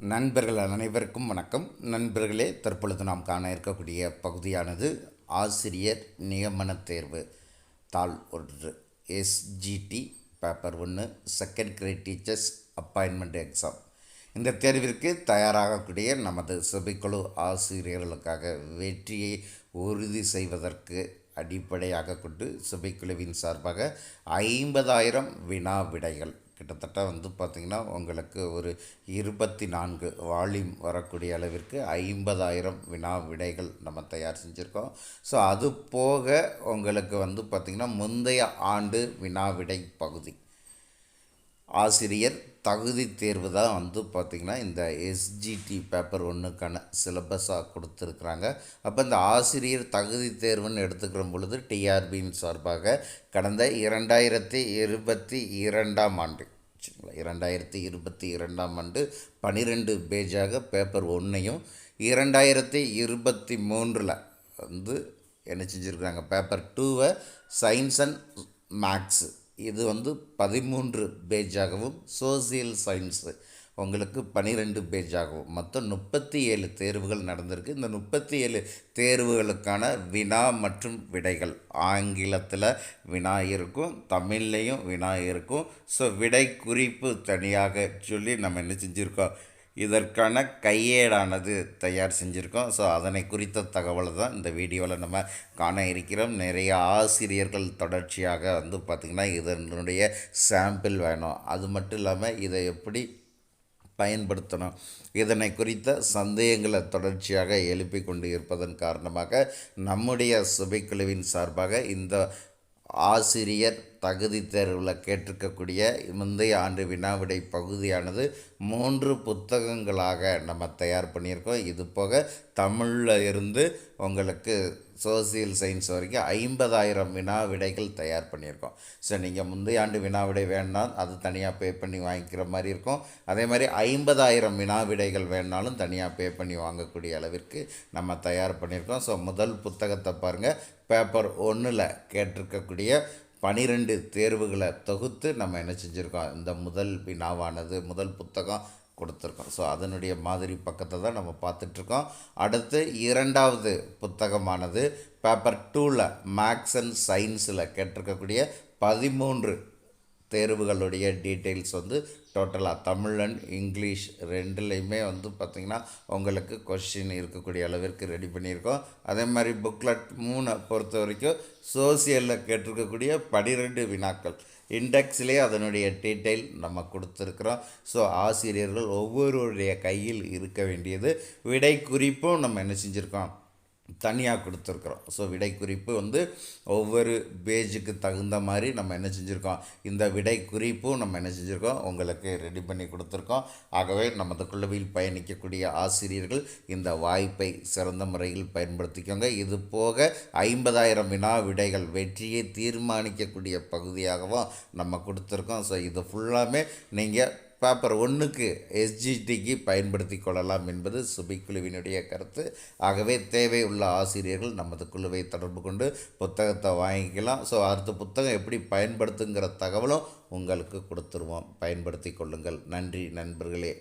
நண்பர்கள் அனைவருக்கும் வணக்கம். நண்பர்களே தற்பொழுது நாம் காண இருக்கக்கூடிய பகுதியானது ஆசிரியர் நியமன தேர்வு தாள் ஒன்று. எஸ்ஜிடி பேப்பர் ஒன்று second grade teachers appointment exam இந்த தேர்விற்கு தயாராகக்கூடிய நமது சபைக்குழு ஆசிரியர்களுக்காக வெற்றியை உறுதி செய்வதற்கு அடிப்படையாக கொண்டு சபைக்குழுவின் சார்பாக ஐம்பதாயிரம் வினா விடைகள் கிட்டத்தட்ட வந்து பார்த்திங்கன்னா உங்களுக்கு ஒரு இருபத்தி நான்கு வால்யூம் வரக்கூடிய அளவிற்கு ஐம்பதாயிரம் வினா விடைகள் நம்ம தயார் செஞ்சுருக்கோம். ஸோ அது போக உங்களுக்கு வந்து பார்த்திங்கன்னா முந்தைய ஆண்டு வினா விடை பகுதி. ஆசிரியர் தகுதி தேர்வு தான் வந்து பார்த்திங்கன்னா இந்த எஸ்ஜிடி பேப்பர் ஒன்றுக்கான சிலபஸாக கொடுத்துருக்குறாங்க. அப்போ இந்த ஆசிரியர் தகுதி தேர்வுன்னு எடுத்துக்கிற பொழுது டிஆர்பியின் சார்பாக கடந்த இரண்டாயிரத்தி இருபத்தி இரண்டாம் ஆண்டு சரிங்களா இரண்டாயிரத்தி இருபத்தி இரண்டாம் ஆண்டு பன்னிரெண்டு பேஜாக பேப்பர் ஒன்றையும் இரண்டாயிரத்தி இருபத்தி மூன்றில் வந்து என்ன செஞ்சுருக்குறாங்க? பேப்பர் டூவை சயின்ஸ் அண்ட் மேக்ஸு இது வந்து பதிமூன்று பேஜாகவும் சோசியல் சயின்ஸு உங்களுக்கு பனிரெண்டு பேஜாகவும். மொத்தம் முப்பத்தி ஏழு தேர்வுகள் நடந்திருக்கு. இந்த முப்பத்தி ஏழு தேர்வுகளுக்கான வினா மற்றும் விடைகள். ஆங்கிலத்தில் வினா இருக்கும் தமிழ்லேயும் வினா இருக்கும். ஸோ விடை குறிப்பு தனியாக சொல்லி நம்ம என்ன செஞ்சுருக்கோம்? இதற்கான கையேடானது தயார் செஞ்சுருக்கோம். ஸோ அதனை குறித்த தகவலை தான் இந்த வீடியோவில் நம்ம காண இருக்கிறோம். நிறைய ஆசிரியர்கள் தொடர்ச்சியாக வந்து பார்த்திங்கன்னா இதனுடைய சாம்பிள் வேணும். அது மட்டும் இல்லாமல் இதை எப்படி பயன்படுத்தணும்? இதனை குறித்த சந்தேகங்களை தொடர்ச்சியாக எழுப்பி கொண்டு இருப்பதன் காரணமாக நம்முடைய சுபைக்குழுவின் சார்பாக இந்த ஆசிரியர் தகுதி தேர்வில் கேட்டிருக்கக்கூடிய முந்தைய ஆண்டு வினாவிடை பகுதியானது மூன்று புத்தகங்களாக நம்ம தயார் பண்ணியிருக்கோம். இது போக தமிழில் இருந்து உங்களுக்கு சோசியல் சயின்ஸ் வரைக்கும் ஐம்பதாயிரம் வினா விடைகள் தயார் பண்ணியிருக்கோம். ஸோ நீங்கள் முந்தைய ஆண்டு வினா விடை வேணால் அது தனியாக பே பண்ணி வாங்கிக்கிற மாதிரி இருக்கும். அதே மாதிரி ஐம்பதாயிரம் வினா விடைகள் வேணாலும் தனியாக பே பண்ணி வாங்கக்கூடிய அளவிற்கு நம்ம தயார் பண்ணியிருக்கோம். ஸோ முதல் புத்தகத்தை பாருங்கள் பேப்பர் ஒன்றில் கேட்டிருக்கக்கூடிய பனிரெண்டு தேர்வுகளை தொகுத்து நம்ம என்ன செஞ்சுருக்கோம்? இந்த முதல் வினாவானது முதல் புத்தகம் கொடுத்துருக்கோம். ஸோ அதனுடைய மாதிரி பக்கத்தை தான் நம்ம பார்த்துட்ருக்கோம். அடுத்து இரண்டாவது புத்தகமானது பேப்பர் டூவில் மேக்ஸ் அண்ட் சயின்ஸில் கேட்டிருக்கக்கூடிய பதிமூன்று தேர்வுகளுடைய டீட்டெயில்ஸ் வந்து டோட்டலாக தமிழ் அண்ட் இங்கிலீஷ் ரெண்டுலேயுமே வந்து பார்த்திங்கன்னா உங்களுக்கு கொஷின் இருக்கக்கூடிய அளவிற்கு ரெடி பண்ணியிருக்கோம். அதே மாதிரி புக்லெட் மூணை பொறுத்த வரைக்கும் சோசியலில் கேட்டிருக்கக்கூடிய பனிரெண்டு வினாக்கள். இண்டெக்ஸ்லேயே அதனுடைய டீட்டெயில் நம்ம கொடுத்துருக்குறோம். ஸோ ஆசிரியர்கள் ஒவ்வொருவருடைய கையில் இருக்க வேண்டியது. விடை குறிப்பும் நம்ம என்ன செஞ்சுருக்கோம்? தனியாக கொடுத்துருக்குறோம். ஸோ விடை குறிப்பு வந்து ஒவ்வொரு பேஜுக்கு தகுந்த மாதிரி நம்ம என்ன செஞ்சுருக்கோம்? இந்த விடை குறிப்பும் நம்ம என்ன செஞ்சுருக்கோம்? உங்களுக்கு ரெடி பண்ணி கொடுத்துருக்கோம். ஆகவே நமது குழுவில் பயணிக்கக்கூடிய ஆசிரியர்கள் இந்த வாய்ப்பை சிறந்த முறையில் பயன்படுத்திக்கோங்க. இது போக ஐம்பதாயிரம் வினா விடைகள் வெற்றியை தீர்மானிக்கக்கூடிய பகுதியாகவும் நம்ம கொடுத்துருக்கோம். ஸோ இது ஃபுல்லாமே நீங்கள் பேப்பர் ஒன்றுக்கு எஸ்ஜிடிக்கு பயன்படுத்தி கொள்ளலாம் என்பது சுபிக்குழுவினுடைய கருத்து. ஆகவே தேவை உள்ள ஆசிரியர்கள் நமது குழுவை தொடர்பு கொண்டு புத்தகத்தை வாங்கிக்கலாம். ஸோ அடுத்த புத்தகம் எப்படி பயன்படுத்துங்கிற தகவலும் உங்களுக்கு கொடுத்துருவோம். பயன்படுத்தி கொள்ளுங்கள். நன்றி நண்பர்களே.